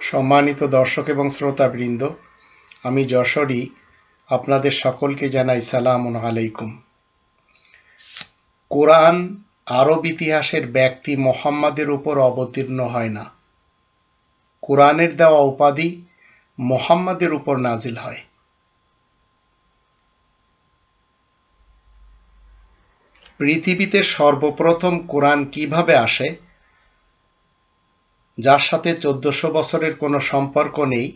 সম্মানিত দর্শক এবং শ্রোতাবৃন্দ, আমি যশোরী, আপনাদের সকলকে জানাই সালাম আলাইকুম। কোরআন আরব ইতিহাসের ব্যক্তি মোহাম্মদের উপর অবতীর্ণ হয় না। কোরআনের দেওয়া উপাধি মোহাম্মদের উপর নাজিল হয়। পৃথিবীতে সর্বপ্রথম কোরআন কীভাবে আসে? যার সাথে চোদ্দশো বছরের কোনো সম্পর্ক নেই,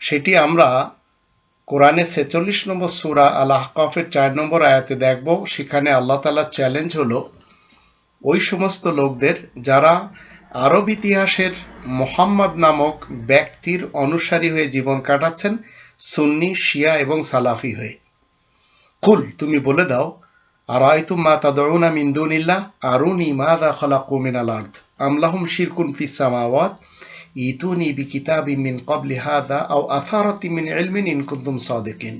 সেটি আমরা কোরআনে ছেচল্লিশ নম্বর সুরা আল আহকাফের চার নম্বর আয়াতে দেখব। সেখানে আল্লাহ তালার চ্যালেঞ্জ হলো, ওই সমস্ত লোকদের যারা আরব ইতিহাসের মোহাম্মদ নামক ব্যক্তির অনুসারী হয়ে জীবন কাটাচ্ছেন, সুন্নি, শিয়া এবং সালাফি হয়ে। কুল, তুমি বলে দাও আর আয়তুম মা তাদউনা মিন দুনিল্লাহ, আরুনি মাযা খালাকু মিনাল আরদ। আম লাহুম শিরকুন ফিস সামাওয়াত ইতুনি বিকিতাবিম মিন ক্বাবলি হাযা আও আসারাতিম মিন ইলমিন ইন কুনতুম সাদিকিন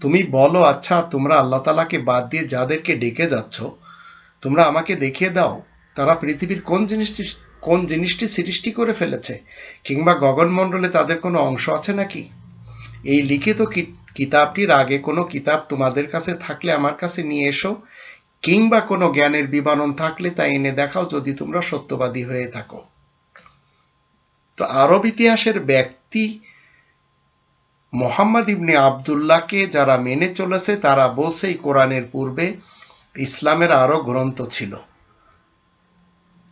তুমি বলো আচ্ছা তোমরা আল্লাহ তালাকে বাদ দিয়ে যাদেরকে ডেকে যাচ্ছ, তোমরা আমাকে দেখিয়ে দাও, তারা পৃথিবীর কোন জিনিসটি কোন জিনিসটি সৃষ্টি করে ফেলেছে, কিংবা গগনমণ্ডলে তাদের কোনো অংশ আছে নাকি? এই লিখিত কিতাবটির আগে কোনো কিতাব তোমাদের কাছে থাকলে আমার কাছে নিয়ে এসো কিংবা কোনো জ্ঞানের বিবরণ থাকলে তা এনে দেখাও যদি তোমরা সত্যবাদী হয়ে থাকো। তো আরব ইতিহাসের ব্যক্তি মোহাম্মদ ইবনে আবদুল্লাহকে যারা মেনে চলেছে, তারা বলছেই কোরআনের পূর্বে ইসলামের আরও গ্রন্থ ছিল।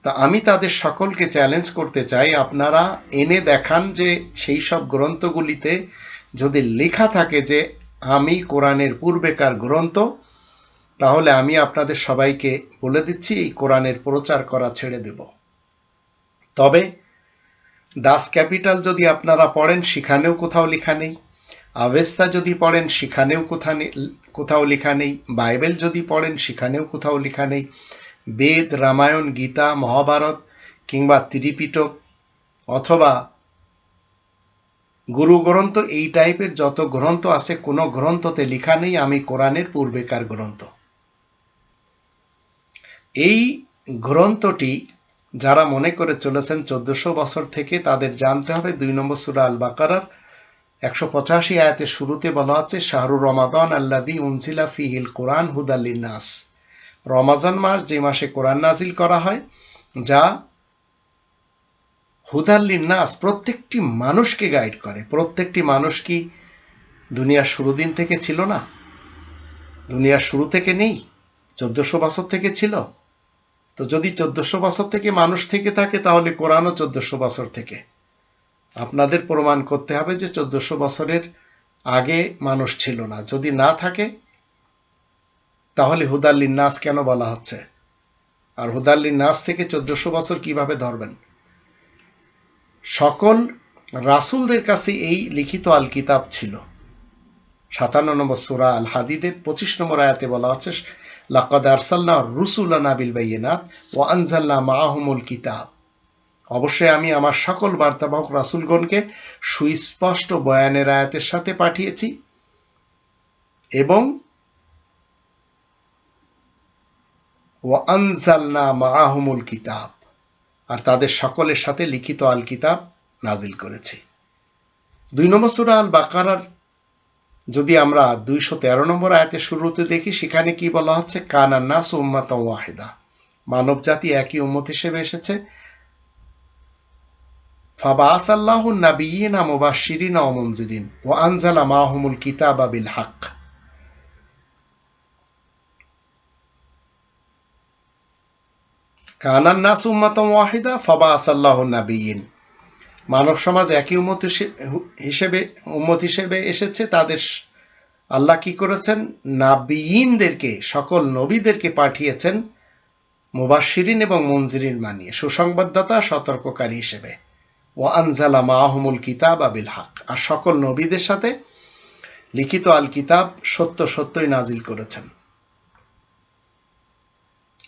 তা আমি তাদের সকলকে চ্যালেঞ্জ করতে চাই, আপনারা এনে দেখান যে সেই সব গ্রন্থগুলিতে যদি লেখা থাকে যে আমি কোরআনের পূর্বেকার গ্রন্থ তাহলে আমি আপনাদের সবাইকে বলে দিচ্ছি, এই কোরআনের প্রচার করা ছেড়ে দেব। তবে দাস ক্যাপিটাল যদি আপনারা পড়েন, সেখানেও কোথাও লেখা নেই। আভেস্তা যদি পড়েন, সেখানেও কোথা কোথাও লেখা নেই। বাইবেল যদি পড়েন, সেখানেও কোথাও লেখা নেই। বেদ, রামায়ণ, গীতা, মহাভারত কিংবা ত্রিপিটক অথবা গুরু গ্রন্থ, এই টাইপের যত গ্রন্থ আছে, কোনো গ্রন্থতে লেখা নেই। আমি কোরআনের পূর্বেকার গ্রন্থ। এই গ্রন্থটি যারা মনে করে চলেছেন চোদ্দশো বছর থেকে তাদের জানতে হবে দুই নম্বর সুরা আল বাকারার একশো পঁচাশি আয়াতের শুরুতে বলা আছে শাহরুর রমাদান আল্লাদি উনসিলা ফিহিল কোরআন হুদাল্লিনাস রমাজান মাস যে মাসে কোরআন নাজিল করা হয়, যা নাস প্রত্যেকটি মানুষকে গাইড করে। প্রত্যেকটি মানুষ কি দুনিয়ার শুরু দিন থেকে ছিল না? দুনিয়ার শুরু থেকে নেই? চোদ্দশো বছর থেকে ছিল? তো যদি চোদ্দশো বছর থেকে মানুষ থেকে থাকে, তাহলে কোরআনও চোদ্দশো বছর থেকে। আপনাদের প্রমাণ করতে হবে যে চোদ্দশো বছরের আগে মানুষ ছিল না। যদি না থাকে, তাহলে হুদাল্লিন নাস কেন বলা হচ্ছে? আর হুদাল্লিন নাস থেকে চোদ্দশো বছর কীভাবে ধরবেন? সকল রাসুলদের কাছে এই লিখিত আল কিতাব ছিল। সাতান্ন নম্বর সুরা আল হাদিদের পঁচিশ নম্বর আয়াতে বলা হচ্ছে লাকাদ আরসাল্লা বিল বাইনাত ও আনজাল্লা মাহমুল কিতাব। অবশ্যই আমি আমার সকল বার্তাবাহক রাসুলগণকে সুস্পষ্ট বয়ানের আয়াতের সাথে পাঠিয়েছি এবং ও আনজাল্লা মাহমুল কিতাব আর তাদের সকলের সাথে লিখিত আল কিতাব নাজিল করেছি। দুই নম্বর সুরা আল বাকারার যদি আমরা দুইশো তেরো নম্বর আয়াতের শুরুতে দেখি, সেখানে কি বলা হচ্ছে? কানান্না সুম্মাত ওয়াহিদা। মানব জাতি একই উম্মত হিসেবে এসেছে। ফাবাস আল্লাহ নাবিয়িনা মুবাশশিরিনা ওয়া মুনজিরিন ওয়া আনজালা বিল নাস মানব সমাজ একই উম্মত হিসেবে উম্মত হিসেবে এসেছে, তাদের আল্লাহ কি করেছেন? নাবিয়িনদেরকে, সকল নবীদেরকে পাঠিয়েছেন মুবাশিরিন এবং মঞ্জিরিন মানিয়ে সুসংবাদদাতা, সতর্ককারী হিসেবে। ও আনজালা মাহমুল কিতাব আবিল হক, আর সকল নবীদের সাথে লিখিত আল কিতাব সত্য সত্যই নাজিল করেছেন।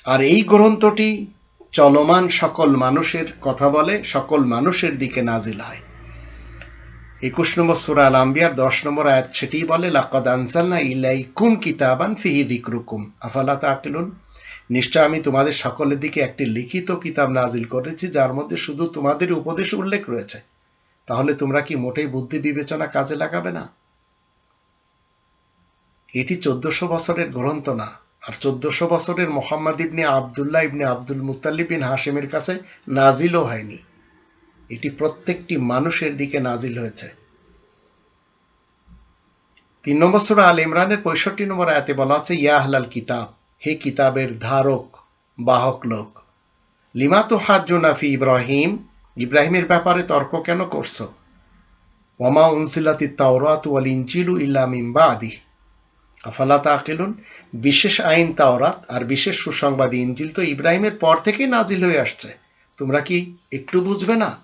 আর এই গ্রন্থটি চলমান সকল মানুষের কথা বলে, সকল মানুষের দিকে নাজিল হয়। একুশ নম্বর সুরা আল আম্বিয়ার দশ নম্বর আয়াত সেটি বলে, লাকাদ আনসালনা ইলাইকুম কিতাবান ফিহি যিকরুকুম। আফালা তাকিলুন নিশ্চয় আমি তোমাদের সকলের দিকে একটি লিখিত কিতাব নাজিল করেছি, যার মধ্যে শুধু তোমাদের উপদেশ উল্লেখ রয়েছে। তাহলে তোমরা কি মোটেই বুদ্ধি বিবেচনা কাজে লাগাবে না? এটি চোদ্দশো বছরের গ্রন্থ না। আর চোদ্দশো বছরের মোহাম্মদ ইবনে আবদুল্লাহ ইবনে আব্দুল মুতাল্লিব বিন হাসিমের কাছে নাজিলও হয়নি। এটি প্রত্যেকটি মানুষের দিকে নাজিল হয়েছে। তিন নম্বর সুরা আল ইমরানের পঁয়ষট্টি নম্বর আয়াতে বলা হচ্ছে ইয়া আহলাল কিতাব, হে কিতাবের ধারক, বাহক লোক, লিমা তো হাজুনাফি ইব্রাহিম, ইব্রাহিমের ব্যাপারে তর্ক কেন করছ? ওয়ামা উনসিলাতি তাওরাত ওয়াল ইনজিলু ইল্লা মিন বাদি আফালা তাকিলুন বিশেষ আইন তাওরাত আর বিশেষ সুসংবাদ ইনজিল তো ইব্রাহিমের পর থেকে নাজিল হয়ে আসছে। তোমরা কি একটু বুঝবে না?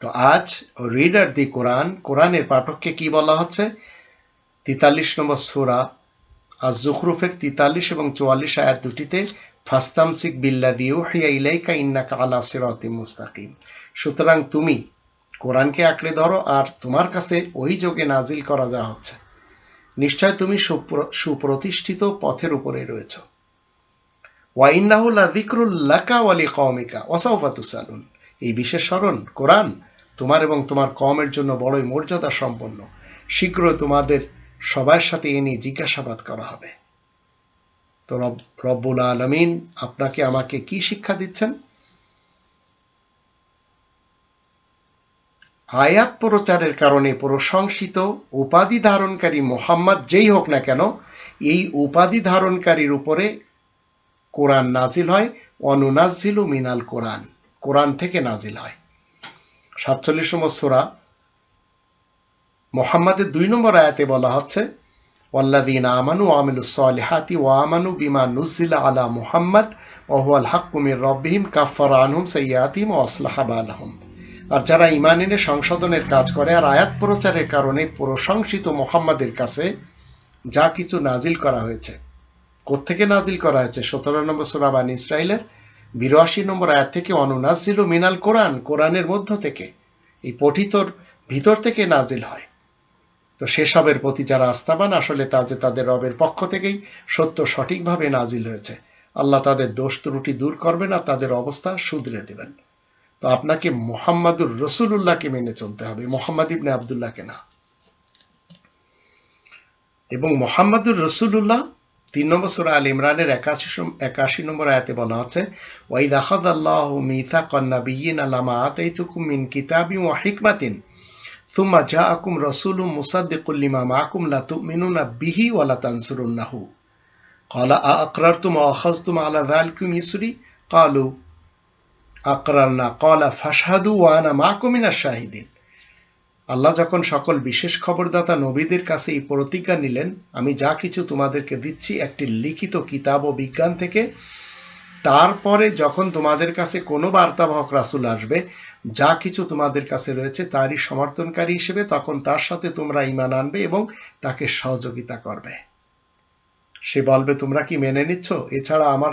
তো আজ রিডার দি কোরআন, কোরআনের পাঠককে কি বলা হচ্ছে? তেতাল্লিশ নম্বর সুরা আজ জুখরুফের তিতাল্লিশ এবং চুয়াল্লিশ আয়াত দুটিতে, ফাস্তামসিক বিল্লা দিও হিয়া ইলাইকা ইন্নাকা আলা সিরাতি মুস্তাকিম। সুতরাং তুমি কোরআনকে আঁকড়ে ধরো আর তোমার কাছে ওই যোগে নাজিল করা যা হচ্ছে। নিশ্চয় তুমি সুপ্রতিষ্ঠিত পথের উপরে রয়েছ। ওয়াইন্নাহুল্লা জিক্রুল্লাকা ওয়ালি কওমিকা ওয়াসাউফাতুসালুন এই বিশেষ স্মরণ, কোরআন তোমার এবং তোমার কমের জন্য বড়ই মর্যাদা সম্পন্ন। শীঘ্র তোমাদের সবার সাথে এ নিয়ে জিজ্ঞাসাবাদ করা হবে। তো রব্বুল আলমিন আপনাকে আমাকে কি শিক্ষা দিচ্ছেন? আয়াত প্রচারের কারণে প্রশংসিত উপাধি ধারণকারী মোহাম্মদ যেই হোক না কেন, এই উপাধি ধারণকারীর উপরে কোরআন নাজিল হয়, অনুনাজিল মিনাল কোরআন কোরআন থেকে নাজিল হয়। সাতচল্লিশ নম্বর সোরা মোহাম্মদের দুই নম্বর আয়াতে বলা হচ্ছে আমানু আমিলু সালিহাতি ওয়া আমানু বিমা নুজিলা আলা মুহাম্মদ ওহুয়াল হাক্কুমির রব্বিহিম কাফার আনহুম সাইয়াতিম ও আসলাহা বালাহুম। আর যারা ইমান এনে সংশোধনের কাজ করে আর আয়াত প্রচারের কারণে প্রশংসিত মোহাম্মদের কাছে যা কিছু নাজিল করা হয়েছে। কোত্থেকে নাজিল করা হয়েছে? সতেরো নম্বর সুরাবান ইসরায়েলের বিরাশি নম্বর আয়াত থেকে অনুনাজিল মিনাল কোরআন, কোরআনের মধ্য থেকে। এই পঠিতর ভিতর থেকে নাজিল হয়। তো সেসবের প্রতি যারা আস্থাবান, আসলে তা যে তাদের রবের পক্ষ থেকেই সত্য সঠিকভাবে নাজিল হয়েছে। আল্লাহ তাদের দোষ ত্রুটি দূর করবেন আর তাদের অবস্থা শুধরে দেবেন। তো আপনাকে মোহাম্মদুর রসুল্লাহকে মেনে চলতে হবে মোহাম্মদ ইবনে আবদুল্লাহকে না এবং মোহাম্মদুর রসুল্লাহ তিন নম্বর সুরা আল ইমরানের একাশি একাশি নম্বর আয়াতে বলা হচ্ছে ওয়াইদ আহাদ আল্লাহ মিথা কন্না বিয়িন আলামা আতাইতুকুম মিন কিতাবি ওয়া হিকমাতিন সুম্মা জাআকুম রাসূলুম মুসাদ্দিকুল লিমা মাআকুম লা তুমিনুনা বিহি ওয়া লা তানসুরুন্নাহু قال أأقررتم وأخذتم على ذلكم يسري قالوا আকরান্না কলা ফাসাদু ওয়ানা মাকুমিনা শাহিদিন। আল্লাহ যখন সকল বিশেষ খবরদাতা নবীদের কাছে এই প্রতিজ্ঞা নিলেন, আমি যা কিছু তোমাদেরকে দিচ্ছি একটি লিখিত কিতাব ও বিজ্ঞান থেকে, তারপরে যখন তোমাদের কাছে কোনো বার্তাবাহক রাসুল আসবে, যা কিছু তোমাদের কাছে রয়েছে তারই সমর্থনকারী হিসেবে, তখন তার সাথে তোমরা ইমান আনবে এবং তাকে সহযোগিতা করবে। সে বলবে, তোমরা কি মেনে নিচ্ছ? এছাড়া আমার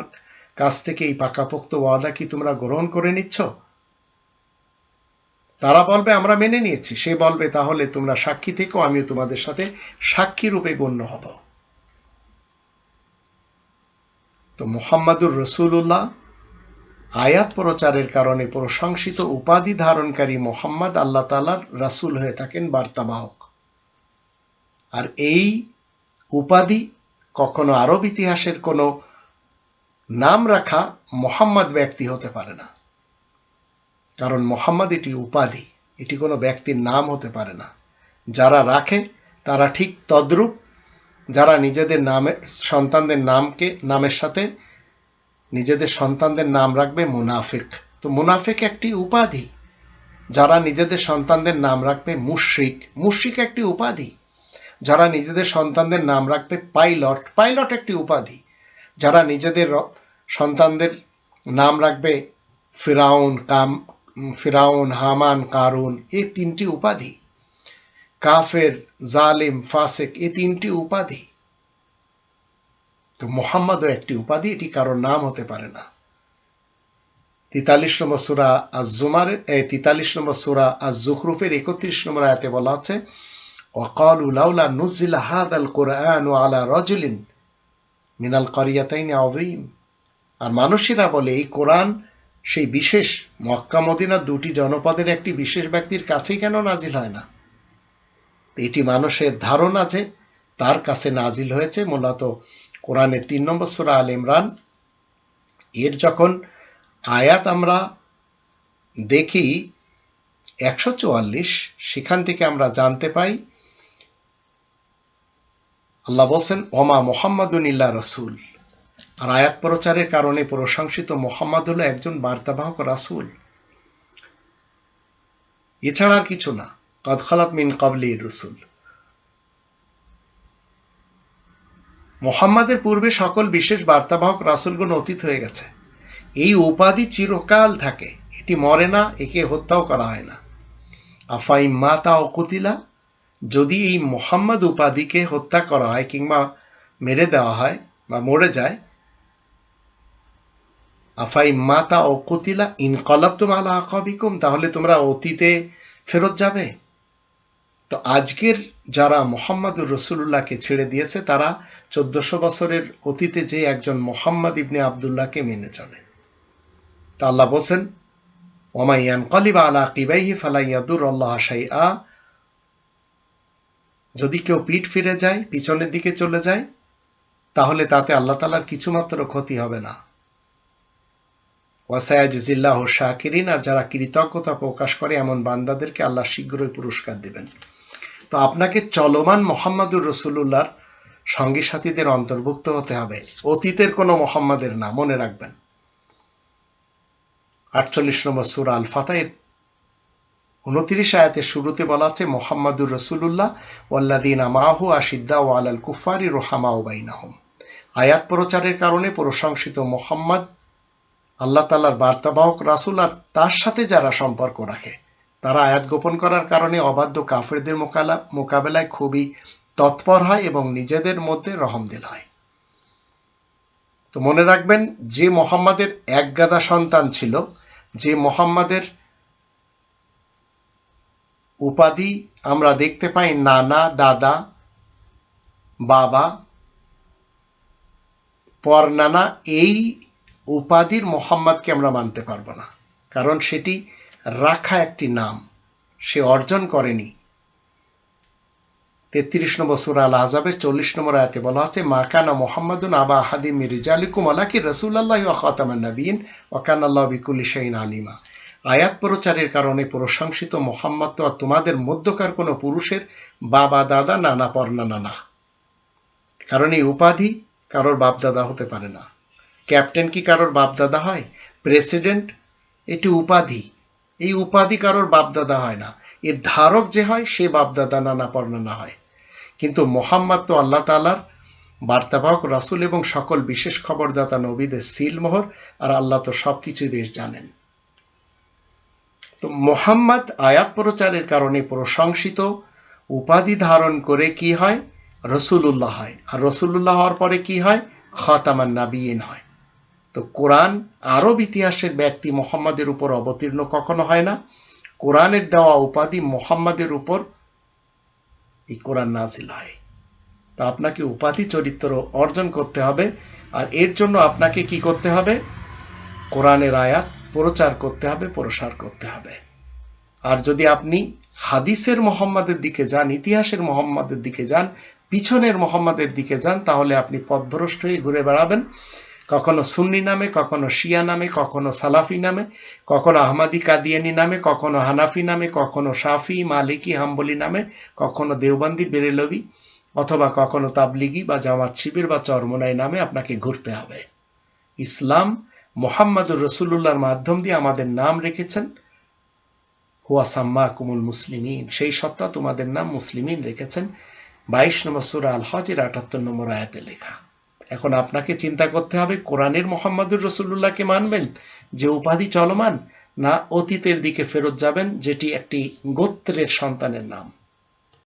কাছ থেকে এই পাকাপোক্ত ওয়াদা কি তোমরা গ্রহণ করে নিচ্ছ? তারা বলবে, আমরা মেনে নিয়েছি। সে বলবে, তাহলে তোমরা সাক্ষী থেকেও আমিও তোমাদের সাথে সাক্ষী রূপে গণ্য হব। তো মোহাম্মদুর রসুল্লাহ আয়াত প্রচারের কারণে প্রশংসিত উপাধি ধারণকারী মোহাম্মদ আল্লাহ তালার রাসুল হয়ে থাকেন বার্তাবাহক। আর এই উপাধি কখনো আরব ইতিহাসের কোনো নাম রাখা মোহাম্মদ ব্যক্তি হতে পারে না। কারণ মোহাম্মদ এটি উপাধি, এটি কোনো ব্যক্তির নাম হতে পারে না। যারা রাখে, তারা ঠিক তদ্রূপ যারা নিজেদের নামে, সন্তানদের নামকে, নামের সাথে নিজেদের সন্তানদের নাম রাখবে মুনাফিক। তো মুনাফিক একটি উপাধি, যারা নিজেদের সন্তানদের নাম রাখবে মুশ্রিক। মুশ্রিক একটি উপাধি, যারা নিজেদের সন্তানদের নাম রাখবে পাইলট। পাইলট একটি উপাধি যারা নিজেদের সন্তানদের নাম রাখবে ফিরাউন কাম ফিরাউন হামান কারুন এই তিনটি উপাধি কাফের জালিম ফাসেক এই তিনটি উপাধি তো মোহাম্মদও একটি উপাধি এটি কারোর নাম হতে পারে না তেতাল্লিশ নম্বর সুরা আজ জুমার তেতাল্লিশ নম্বর সুরা আজ জুখরুফের একত্রিশ নম্বর আয়াতে বলা হচ্ছে وقالوا لولا نزل هذا القرآن على رجل মিনাল করিয়াতাইন আযীম। আর মানুষেরা বলে, এই কোরআন সেই বিশেষ, মক্কা, মদিনার দুটি জনপদের একটি বিশেষ ব্যক্তির কাছেই কেন নাজিল হয় না? এটি মানুষের ধারণা যে তার কাছে নাজিল হয়েছে মূলত কোরআনের তিন নম্বর সুরা আল ইমরান। এর যখন আয়াত আমরা দেখি, একশো চুয়াল্লিশ, সেখান থেকে আমরা জানতে পাই আল্লাহ বলছেন, ওমা মোহাম্মদুন ইল্লা রসুল। আর আয়াত প্রচারের কারণে প্রশংসিত মোহাম্মদ হলো একজন বার্তাবাহক রাসুল। এছাড়া আর কিছু না। কদখালাত মিন কবলি রসুল। মোহাম্মদের পূর্বে সকল বিশেষ বার্তাবাহক রাসুলগুন অতীত হয়ে গেছে। এই উপাধি চিরকাল থাকে। এটি মরে না, একে হত্যাও করা হয় না। আফাই মাতা ও কুতিলা যদি এই মোহাম্মদ উপাধিকে হত্যা করা হয় কিংবা মেরে দেওয়া হয় বা মরে যায়, আফাই মাতা ও কুতিলা ইনকলাব তো মালা আকাবিকুম, তাহলে তোমরা অতীতে ফেরত যাবে। তো আজকের যারা মোহাম্মদুর রসুল্লাহকে ছেড়ে দিয়েছে, তারা চোদ্দশো বছরের অতীতে যে একজন মোহাম্মদ ইবনে আবদুল্লাহকে মেনে চলে। তা আল্লাহ বলছেন ওমাইয়ান কলিবা আলা কিবাইহি ফালাইয়াদুর আল্লাহ শাইআ যদি কেউ পিঠ ফিরে যায়, পিছনের দিকে চলে যায়, তাহলে তাতে আল্লাহ তালার কিছুমাত্র ক্ষতি হবে না। ওয়াসায়াজিল্লাহ শাকিরিন, আর যারা কৃতজ্ঞতা প্রকাশ করে, এমন বান্দাদেরকে আল্লাহ শীঘ্রই পুরস্কার দেবেন। তো আপনাকে চলমান মোহাম্মদুর রসুল্লাহর সঙ্গী সাথীদের অন্তর্ভুক্ত হতে হবে। অতীতের কোনো মোহাম্মদের না, মনে রাখবেন। আটচল্লিশ নম্বর সুরা আল ফাতাইয়ের উনত্রিশ আয়াতের শুরুতে বলা আছে, মোহাম্মদুর রসুল্লাহ ওয়াল্লাদিন আমাহু আশিদ্দা ও আলাল কুফারি রোহামা ওবাইনাহম আয়াত প্রচারের কারণে প্রশংসিত মোহাম্মদ, আল্লাহ তালার বার্তাবাহক রাসুল আর তার সাথে যারা সম্পর্ক রাখে, তারা আয়াত গোপন করার কারণে অবাধ্য কাফেরদের মোকালা, মোকাবেলায় খুবই তৎপর হয় এবং নিজেদের মধ্যে রহমদিল হয়। তো মনে রাখবেন, যে মোহাম্মদের এক গাদা সন্তান ছিল, যে মোহাম্মদের উপাধি আমরা দেখতে পাই নানা, দাদা, বাবা, পরনানা, এই উপাধির মোহাম্মদকে আমরা মানতে পারব না। কারণ সেটি রাখা একটি নাম। সে অর্জন করেনি। তেত্রিশ নম্বর সুরা আল আজাবের চল্লিশ নম্বর আয়াতে বলা আছে মাকানা মোহাম্মদুন আবা আহাদি মির্জালিকুম আলাকি রসুল্লাহ খাতামান নবীন ওয়াকান আল্লাহ বিকুল শাইন আলিমা। আয়াত প্রচারের কারণে প্রশংসিত মোহাম্মদ তো আর তোমাদের মধ্যকার কোনো পুরুষের বাবা, দাদা, নানা, পর্না, নানা। কারণ এই উপাধি কারোর বাপদাদা হতে পারে না। ক্যাপ্টেন কি কারোর বাপদাদা হয়? প্রেসিডেন্ট এটি উপাধি। এই উপাধি কারোর বাপদাদা হয় না। এর ধারক যে হয়, সে বাপদাদা, নানা পর্ণনা হয়। কিন্তু মোহাম্মদ তো আল্লাহ তালার বার্তাবাহক রাসুল এবং সকল বিশেষ খবরদাতা নবীদের সিলমোহর, আর আল্লাহ তো সবকিছুই বেশ জানেন। তো মোহাম্মদ আয়াত প্রচারের কারণে প্রশংসিত উপাধি ধারণ করে কি হয়? রসুল্লাহ হয়। আর রসুল্লাহ হওয়ার পরে কি হয়? খাতামান নাবিয়িন হয়। তো কোরআন আরব ইতিহাসের ব্যক্তি মোহাম্মদের উপর অবতীর্ণ কখনো হয় না। কোরআনের দেওয়া উপাধি মোহাম্মদের উপর এই কোরআন নাজিল হয়। তা আপনাকে উপাধি চরিত্র অর্জন করতে হবে। আর এর জন্য আপনাকে কি করতে হবে? কোরআনের আয়াত প্রচার করতে হবে, প্রসার করতে হবে। আর যদি আপনি হাদিসের মোহাম্মদের দিকে যান, ইতিহাসের মোহাম্মদের দিকে যান, পিছনের মোহাম্মদের দিকে যান, তাহলে আপনি পথভ্রষ্ট হয়ে ঘুরে বেড়াবেন। কখনো সুন্নি নামে, কখনো শিয়া নামে, কখনো সালাফি নামে, কখনো আহমাদি কাদিয়ানি নামে, কখনো হানাফি নামে, কখনো শাফি, মালিকি, হাম্বলি নামে, কখনো দেওবন্দি, বেরেলবি, অথবা কখনো তাবলিগি বা জামাত শিবির বা চরমনাই নামে আপনাকে ঘুরতে হবে। ইসলাম মোহাম্মদুর রসুল্লাহর মাধ্যম দিয়ে আমাদের নাম রেখেছেন। হুয়া সাম্মা কুমুল মুসলিমিন, সেই সত্তা তোমাদের নাম মুসলিমিন রেখেছেন। বাইশ নম্বর সুরা আল হজের আটাত্তর নম্বর আয়াতে লেখা। এখন আপনাকে চিন্তা করতে হবে, কোরআনের মোহাম্মদুর রসুল্লাহকে মানবেন? যে উপাধি চলমান, না অতীতের দিকে ফেরত যাবেন, যেটি একটি গোত্রের সন্তানের নাম।